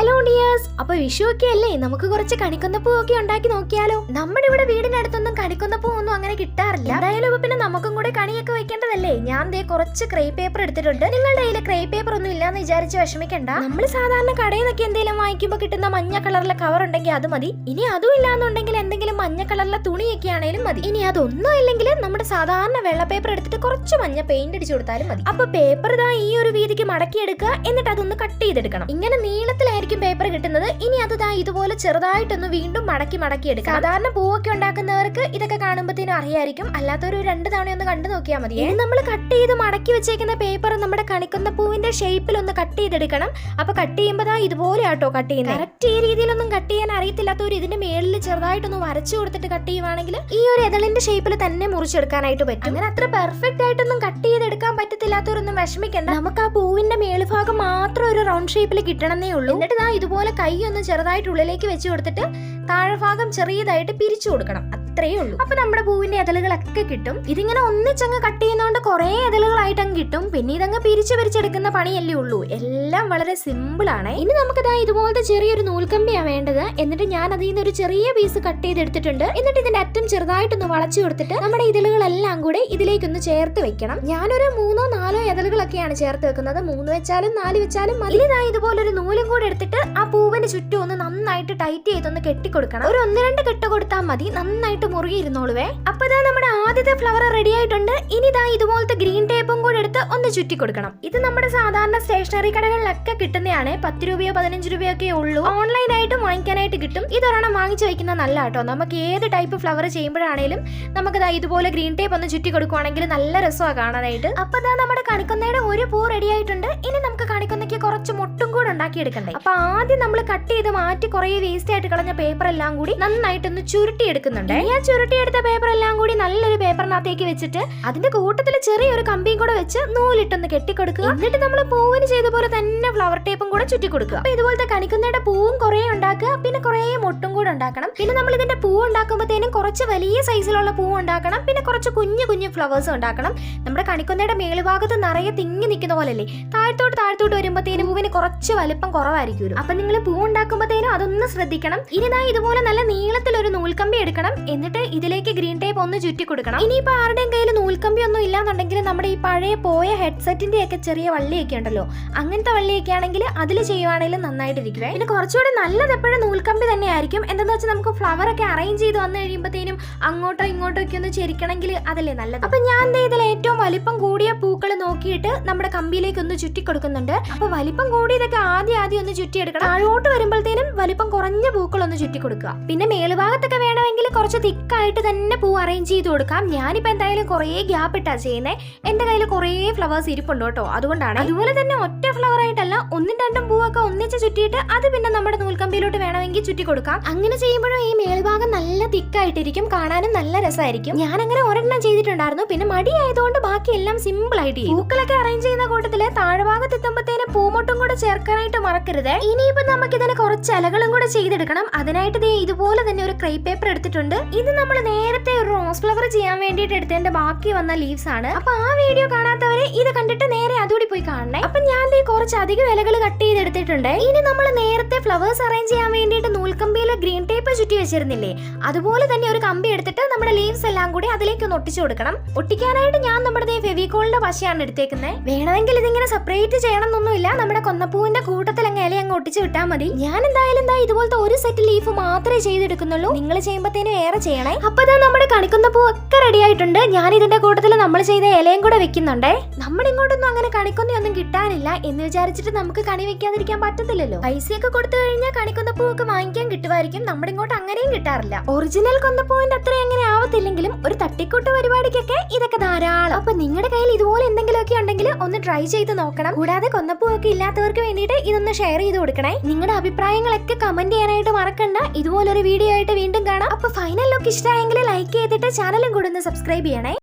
Hello dears അപ്പൊ വിഷു ഒക്കെ അല്ലേ? നമുക്ക് കുറച്ച് കണിക്കുന്നപ്പൂ ഒക്കെ ഉണ്ടാക്കി നോക്കിയാലോ? നമ്മുടെ ഇവിടെ വീടിനടുത്തൊന്നും കണിക്കുന്നപ്പൂ ഒന്നും അങ്ങനെ കിട്ടാറില്ല. എന്തായാലും പിന്നെ നമുക്കും കൂടെ കണിയൊക്കെ വെക്കേണ്ടതല്ലേ? ഞാൻ ദേ കുറച്ച് ക്രേ പേപ്പർ എടുത്തിട്ടുണ്ട്. നിങ്ങളുടെ കയ്യിൽ ക്രേ പേപ്പർ ഒന്നും ഇല്ലാന്ന് വിചാരിച്ച് വിഷമിക്കണ്ട. നമ്മൾ സാധാരണ കടയിൽ നിന്നൊക്കെ എന്തെങ്കിലും വാങ്ങിക്കുമ്പോൾ കിട്ടുന്ന മഞ്ഞ കളറിലെ കവർ ഉണ്ടെങ്കിൽ അത് മതി. ഇനി അതും ഇല്ലാന്നുണ്ടെങ്കിൽ എന്തെങ്കിലും മഞ്ഞ കളറിലെ തുണിയൊക്കെ ആണെങ്കിലും മതി. ഇനി അതൊന്നും ഇല്ലെങ്കിൽ നമ്മുടെ സാധാരണ വെള്ള പേപ്പർ എടുത്തിട്ട് കുറച്ച് മഞ്ഞ പെയിന്റ് അടിച്ചു കൊടുത്താലും മതി. അപ്പൊ പേപ്പർ ഇതാ ഈ ഒരു വീതിക്ക് മടക്കിയെടുക്കുക. എന്നിട്ട് അതൊന്ന് കട്ട് ചെയ്തെടുക്കണം. ഇങ്ങനെ നീളത്തിലായിരിക്കും പേപ്പർ കിട്ടുന്നത് ഇനി അത് ദാ ഇതുപോലെ ചെറുതായിട്ടൊന്ന് വീണ്ടും മടക്കി മടക്കി എടുക്കാം സാധാരണ പൂവൊക്കെ ഉണ്ടാക്കുന്നവർക്ക് ഇതൊക്കെ കാണുമ്പോഴത്തേനും അറിയായിരിക്കും. അല്ലാത്തൊരു രണ്ട് തവണ ഒന്ന് കണ്ടു നോക്കിയാൽ മതി. നമ്മൾ കട്ട് ചെയ്ത് മടക്കി വെച്ചേക്കുന്ന പേപ്പർ നമ്മുടെ കണിക്കുന്ന പൂവിന്റെ ഷേപ്പിൽ ഒന്ന് കട്ട് ചെയ്തെടുക്കണം. അപ്പൊ കട്ട് ചെയ്യുമ്പോൾ ദാ ഇതുപോലെ ആട്ടോ കട്ട് ചെയ്യുന്നത് കറക്റ്റ് ഈ രീതിയിലൊന്നും കട്ട് ചെയ്യാൻ അറിയത്തില്ലാത്തവർ ഇതിന്റെ മേളിൽ ചെറുതായിട്ടൊന്ന് വരച്ചു കൊടുത്തിട്ട് കട്ട് ചെയ്യുവാണെങ്കിൽ ഈ ഒരു എതളിന്റെ ഷേപ്പിൽ തന്നെ മുറിച്ചെടുക്കാനായിട്ട് പറ്റും. അങ്ങനെ അത്ര പെർഫെക്റ്റ് ആയിട്ടൊന്നും കട്ട് ചെയ്തെടുക്കാൻ പറ്റത്തില്ലാത്തവരൊന്നും വിഷമിക്കണ്ട. നമുക്ക് ആ പൂവിന്റെ മേളുഭാഗം മാത്രം ഒരു റൗണ്ട് ഷേപ്പിൽ കിട്ടണമെന്നേ ഉള്ളൂ. എന്നിട്ട് ഇതുപോലെ കൈ ഒന്ന് ചെറുതായിട്ട് ഉള്ളിലേക്ക് വെച്ച് കൊടുത്തിട്ട് താഴെഭാഗം ചെറിയതായിട്ട് പിരിച്ചു കൊടുക്കണം. അത്രയേ ഉള്ളൂ. അപ്പൊ നമ്മുടെ പൂവിന്റെ ഇതളുകളൊക്കെ കിട്ടും. ഇതിങ്ങനെ ഒന്നിച്ചങ്ങ് കട്ട് ചെയ്യുന്നതുകൊണ്ട് കുറേ ഇതളുകളായിട്ട് അങ്ങ് കിട്ടും. പിന്നെ ഇതങ്ങ് പിരിച്ചു പിരിച്ചെടുക്കുന്ന പണിയല്ലേ ഉള്ളൂ. എല്ലാം വളരെ സിമ്പിൾ ആണ്. ഇനി നമുക്ക് ദാ ഇതുപോലത്തെ ചെറിയൊരു നൂൽക്കമ്പിയാണ് വേണ്ടത്. എന്നിട്ട് ഞാൻ അതിൽ നിന്ന് ഒരു ചെറിയ പീസ് കട്ട് ചെയ്തെടുത്തിട്ടുണ്ട്. എന്നിട്ട് ഇതിന്റെ അറ്റം ചെറുതായിട്ടൊന്ന് വളച്ചു കൊടുത്തിട്ട് നമ്മുടെ ഇതളുകളെല്ലാം കൂടെ ഇതിലേക്കൊന്ന് ചേർത്ത് വെക്കണം. ഞാനൊരു മൂന്നോ നാലോ ഇതളുകളൊക്കെയാണ് ചേർത്ത് വെക്കുന്നത്. മൂന്ന് വെച്ചാലും നാല് വെച്ചാലും മതി. ഇനി ദാ ഇതുപോലൊരു നൂലും കൂടെ എടുത്തിട്ട് ആ പൂവിന്റെ ചുറ്റും ഒന്ന് നന്നായിട്ട് ടൈറ്റ് ചെയ്തൊന്ന് കെട്ടിക്കൊടുക്കണം. ഒരു ഒന്ന് രണ്ട് കെട്ട് കൊടുത്താൽ മതി. നന്നായിട്ട് മുറുകി ഇരുന്നോളുവേ. അപ്പൊ ഇതാ നമ്മുടെ ആദ്യത്തെ ഫ്ലവർ റെഡി ആയിട്ടുണ്ട്. ഇനി ഇതാ ഇതുപോലത്തെ ഗ്രീൻ ടേപ്പും കൂടെ എടുത്ത് ഒന്ന് ചുറ്റി കൊടുക്കണം. ഇത് നമ്മുടെ സാധാരണ സ്റ്റേഷനറി കടകളിലൊക്കെ കിട്ടുന്നതാണ് പത്ത് രൂപയോ പതിനഞ്ച് രൂപയോ ഒക്കെ ഉള്ളൂ. ഓൺലൈൻ ആയിട്ടും വാങ്ങിക്കാനായിട്ട് കിട്ടും. ഇതൊരെണ്ണം വാങ്ങിച്ചു വെക്കുന്ന നല്ല കേട്ടോ നമുക്ക് ഏത് ടൈപ്പ് ഫ്ലവർ ചെയ്യുമ്പോഴാണേലും നമുക്ക് ദാ ഇതുപോലെ ഗ്രീൻ ടേപ്പ് ഒന്ന് ചുറ്റി കൊടുക്കുവാണെങ്കിൽ നല്ല രസമാണ് കാണാനായിട്ട്. അപ്പൊ ദാ നമ്മുടെ കണിക്കൊന്നയുടെ ഒരു പൂ റെഡി ആയിട്ടുണ്ട്. ഇനി നമുക്ക് കണിക്കൊന്നയ്ക്ക് കുറച്ച് മുട്ടും കൂടെ ഉണ്ടാക്കിയെടുക്കണ്ടേ. അപ്പൊ ആദ്യം നമ്മൾ കട്ട് ചെയ്ത് മാറ്റി കുറേ വേസ്റ്റ് ആയിട്ട് കളഞ്ഞ പേപ്പർ എല്ലാം കൂടി നന്നായിട്ടൊന്ന് ചുരുട്ടി എടുക്കുന്നുണ്ട് ആ ചുരുട്ടിയെടുത്ത പേപ്പർ എല്ലാം കൂടി നല്ലൊരു പേപ്പറിനകത്തേക്ക് വെച്ചിട്ട് അതിന്റെ കൂട്ടത്തിൽ ചെറിയൊരു കമ്പിയും കൂടെ വെച്ച് നൂലിട്ടൊന്ന് കെട്ടിക്കൊടുക്കുക. എന്നിട്ട് നമ്മൾ പൂവിന് ചെയ്ത പോലെ തന്നെ ഫ്ലവർ ടേപ്പും കൂടെ ചുറ്റി കൊടുക്കുക അപ്പൊ ഇതുപോലത്തെ കണിക്കുന്നയുടെ പൂവും കുറെ ഉണ്ടാക്കുക. പിന്നെ കുറെ മുട്ടും കൂടെ ഉണ്ടാക്കണം. പിന്നെ നമ്മൾ ഇതിന്റെ പൂ ഉണ്ടാക്കുമ്പോഴത്തേനും കുറച്ച് വലിയ സൈസിലുള്ള പൂ ഉണ്ടാക്കണം. പിന്നെ കുറച്ച് കുഞ്ഞു കുഞ്ഞു ഫ്ലവേഴ്സ് ഉണ്ടാക്കണം. നമ്മുടെ കണിക്കുന്നയുടെ മേളുഭാഗത്ത് നിറയെ തിങ്ങി നിൽക്കുന്ന പോലെ അല്ലേ താഴത്തോട്ട് താഴത്തോട്ട് വരുമ്പോഴത്തേനും പൂവിന് കുറച്ച് വലിപ്പം കുറവായിരിക്കും അപ്പൊ നിങ്ങൾ പൂ ഉണ്ടാക്കുമ്പോഴത്തേനും അതൊന്ന് ശ്രദ്ധിക്കണം. ഇനി ഇതുപോലെ നല്ല നീളത്തിൽ ഒരു നൂൽക്കമ്പി എടുക്കണം. എന്നിട്ട് ഇതിലേക്ക് ഗ്രീൻ ടേപ്പ് ഒന്ന് ചുറ്റി കൊടുക്കണം. ഇനിയിപ്പോ ആരുടെയും കയ്യിൽ നൂൽക്കമ്പി ഒന്നും ഇല്ലാന്നുണ്ടെങ്കിൽ നമ്മുടെ ഈ പഴയ പോയ ഹെഡ്സെറ്റിന്റെ ഒക്കെ ചെറിയ വള്ളിയൊക്കെ ഉണ്ടല്ലോ. അങ്ങനത്തെ വള്ളിയൊക്കെ ആണെങ്കിൽ അതിൽ നന്നായിട്ട് നന്നായിട്ടിരിക്കുവേ പിന്നെ കുറച്ചുകൂടി നല്ലത് എപ്പോഴും നൂൽക്കമ്പി തന്നെ ആയിരിക്കും എന്താണെന്ന് വെച്ചാൽ നമുക്ക് ഫ്ലവർ ഒക്കെ അറേഞ്ച് ചെയ്ത് വന്നു കഴിയുമ്പോഴത്തേനും അങ്ങോട്ടോ ഇങ്ങോട്ടോ ഒക്കെ ഒന്ന് ചെരിക്കണമെങ്കിൽ അതല്ലേ നല്ലത്. അപ്പൊ ഞാൻ ഇതിൽ ഏറ്റവും വലിപ്പം കൂടിയ പൂക്കൾ നോക്കിയിട്ട് നമ്മുടെ കമ്പിയിലേക്ക് ഒന്ന് ചുറ്റി കൊടുക്കുന്നുണ്ട്. അപ്പൊ വലിപ്പം കൂടിയതൊക്കെ ആദ്യം ആദ്യം ഒന്ന് ചുറ്റിയെടുക്കണം. താഴോട്ട് വരുമ്പോഴത്തേനും വലിപ്പം കുറഞ്ഞ പൂക്കൾ ഒന്ന് ചുറ്റി കൊടുക്കുക. പിന്നെ മേളുഭാഗത്തൊക്കെ വേണമെങ്കിൽ കുറച്ച് തിക്കായിട്ട് തന്നെ പൂ അറേഞ്ച് ചെയ്ത് കൊടുക്കാം. ഞാനിപ്പോ എന്തായാലും കുറേ ഗ്യാപ്പ് ഇട്ടാ ചെയ്യുന്നത് എന്റെ കയ്യിൽ കുറേ ഫ്ലവേഴ്സ് ഇരിപ്പുണ്ട് കേട്ടോ. അതുകൊണ്ടാണ് അതുപോലെ തന്നെ ഒറ്റ ഫ്ലവർ ആയിട്ടല്ല ഒന്നും രണ്ടും പൂവൊക്കെ ഒന്നിച്ച് ചുറ്റിയിട്ട് അത് പിന്നെ നമ്മുടെ നൂൽക്കമ്പിയിലോട്ട് വേണമെങ്കിൽ ചുറ്റി കൊടുക്കാം. അങ്ങനെ ചെയ്യുമ്പോഴും ഈ മേൽഭാഗം നല്ല തിക്കായിട്ടിരിക്കും കാണാനും നല്ല രസമായിരിക്കും. ഞാൻ അങ്ങനെ ഒരെണ്ണം ചെയ്തിട്ടുണ്ടായിരുന്നു. പിന്നെ മടിയായതുകൊണ്ട് ബാക്കി എല്ലാം സിമ്പിൾ ആയിട്ട്. പൂക്കളൊക്കെ അറേഞ്ച് ചെയ്യുന്ന കൂട്ടത്തിൽ താഴ്ഭാഗത്ത് എത്തുമ്പോഴത്തേന് പൂമൊട്ടും കൂടെ ചേർക്കാനായിട്ട് മറക്കരുത്. ഇനിയിപ്പോ നമുക്ക് ഇതിന് കുറച്ച് ഇലകളും കൂടെ ചെയ്തെടുക്കണം. അതിനായിട്ട് ദേ ഇതുപോലെ തന്നെ ഒരു ക്രൈ പേപ്പർ എടുത്തിട്ടുണ്ട്. ഇത് നമ്മൾ നേരത്തെ ഒരു റോസ് ഫ്ലവർ ചെയ്യാൻ വേണ്ടിയിട്ട് എടുത്തതിന്റെ ബാക്കി വന്ന ലീവ്സ് ആണ്. അപ്പൊ ആ വീഡിയോ കാണാത്തവരെ ഇത് കണ്ടിട്ട് നേരെ അതുകൂടി പോയി കാണണേ. അപ്പൊ ഞാൻ ദേ കുറച്ച് അധികം ഇലകൾ കട്ട് ചെയ്തെടുത്തിട്ടുണ്ട്. ഇനി നമ്മൾ നേരത്തെ ഫ്ലവേഴ്സ് അറേഞ്ച് ചെയ്യാൻ വേണ്ടിയിട്ട് നൂൽക്കമ്പിയിൽ ഗ്രീൻ ടേപ്പ് ചുറ്റി വെച്ചിരുന്നില്ലേ? അതുപോലെ തന്നെ ഒരു കമ്പി എടുത്തിട്ട് നമ്മുടെ ലീവ്സ് എല്ലാം കൂടി അതിലേക്ക് ഒന്ന് ഒട്ടിച്ചു കൊടുക്കണം. ഒട്ടിക്കാനായിട്ട് ഞാൻ നമ്മുടെ ഫെവിക്കോളിന്റെ പശയാണ് എടുത്തേക്കുന്നത് വേണമെങ്കിൽ ഇതിങ്ങനെ സെപ്പറേറ്റ് ചെയ്യണം എന്നൊന്നുമില്ല നമ്മുടെ കൊന്നപ്പൂവിന്റെ കൂട്ടത്തിൽ അങ്ങ് ഇല അങ്ങ് ഒട്ടിച്ചു വിട്ടാൽ മതി. ഞാൻ എന്തായാലും എന്താ ഇതുപോലത്തെ ഒരു സെറ്റ് ലീഫ് മാത്രമേ ചെയ്തെടുക്കുന്നുള്ളൂ. നിങ്ങൾ ചെയ്യുമ്പോഴത്തേനും ഏറെ ചെയ്യണേ. അപ്പൊ ഇതാ നമ്മുടെ കണിക്കുന്ന പൂ ഒക്കെ റെഡി ആയിട്ടുണ്ട്. ഞാൻ ഇതിന്റെ കൂട്ടത്തിൽ നമ്മൾ ചെയ്ത ഇലയും കൂടെ വെക്കുന്നുണ്ടേ. നമ്മുടെ ഇങ്ങോട്ടൊന്നും അങ്ങനെ കണിക്കൊന്നൊന്നും കിട്ടാനില്ല എന്ന് വിചാരിച്ചിട്ട് നമുക്ക് കണി വെക്കാതിരിക്കാൻ പറ്റത്തില്ലല്ലോ. പൈസയൊക്കെ കൊടുത്തു കഴിഞ്ഞാൽ കണിക്കുന്ന പൂവൊക്കെ വാങ്ങിക്കാൻ കിട്ടുമായിരിക്കും നമ്മുടെ ഇങ്ങോട്ട് അങ്ങനെയും കിട്ടാറില്ല. ഒറിജിനൽ കൊന്നപ്പൂവിന്റെ അത്ര എങ്ങനെ ആവത്തില്ലെങ്കിലും ഒരു തട്ടിക്കൂട്ട പരിപാടിക്കൊക്കെ ഇതൊക്കെ ധാരാളം. അപ്പൊ നിങ്ങളുടെ കയ്യിൽ ഇതുപോലെ എന്തെങ്കിലുമൊക്കെ ഉണ്ടെങ്കിൽ ഒന്ന് ട്രൈ ചെയ്ത് നോക്കണം. കൂടാതെ കൊന്നപ്പൂവൊക്കെ ഇല്ലാത്തവർക്ക് വേണ്ടിയിട്ട് ഇതൊന്ന് ഷെയർ ചെയ്ത് കൊടുക്കണേ. നിങ്ങളുടെ അഭിപ്രായങ്ങളൊക്കെ കമന്റ് ചെയ്യാനായിട്ട് മറക്കണ്ട. ഇതുപോലൊരു വീഡിയോ ആയിട്ട് വീണ്ടും കാണാം. അപ്പൊ ഫൈനൽ ലുക്ക് ഇഷ്ടമായെങ്കിൽ ലൈക്ക് ചെയ്തിട്ട് ചാനലും കൂടെ ഒന്ന് സബ്സ്ക്രൈബ് ചെയ്യണേ.